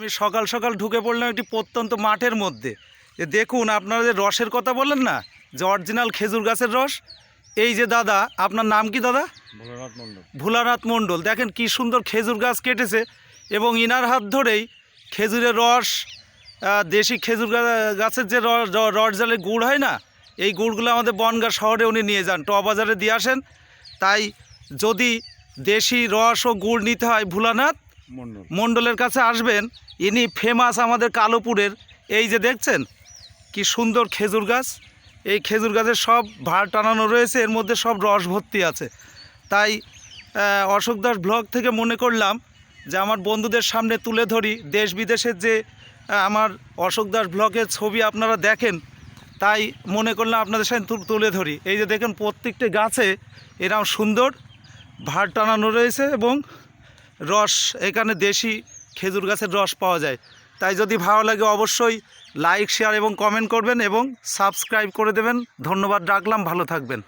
আমি সকাল সকাল ঢুকে পড়লাম একটি প্রত্যন্ত মাঠের মধ্যে। যে দেখুন আপনারা যে রসের কথা বললেন না? যে অরিজিনাল খেজুর গাছের রস? এই যে দাদা আপনার নাম কি দাদা? ভোলানাথ মণ্ডল। ভোলানাথ মণ্ডল। দেখেন কি সুন্দর খেজুর গাছ কেটেছে এবং ইনার হাত ধরেই খেজুরের রস দেশি খেজুর গাছের যে রস জালে গুড় হয় না? এই গুড়গুলো আমাদের বনগা শহরে উনি নিয়ে যান ট বাজারে দিয়ে আসেন। তাই যদি দেশি রস ও গুড় নিতে হয় ভোলানাথ মণ্ডলের কাছে আসবেন, ইনি ফেমাস আমাদের কালোপুরের। এই যে দেখছেন, কি সুন্দর খেজুর গাছ। এই খেজুর গাছের সব ভার টানানো রয়েছে, এর মধ্যে সব রস ভর্তি আছে। তাই অশোক দাস ব্লগ থেকে মনে করলাম যে আমার বন্ধুদের সামনে তুলে ধরি। দেশ বিদেশের যে আমার অশোক দাস ব্লগের ছবি আপনারা দেখেন, তাই মনে করলাম আপনাদের সামনে তুলে ধরি। এই যে দেখেন, প্রত্যেকটি গাছে এরকম সুন্দর ভার টানানো রয়েছে এবং রস, এখানে দেশি খেজুর গাছের রস পাওয়া যায়। তাই যদি ভালো লাগে অবশ্যই লাইক শেয়ার এবং কমেন্ট করবেন এবং সাবস্ক্রাইব করে দেবেন। ধন্যবাদ, রাখলাম, ভালো থাকবেন।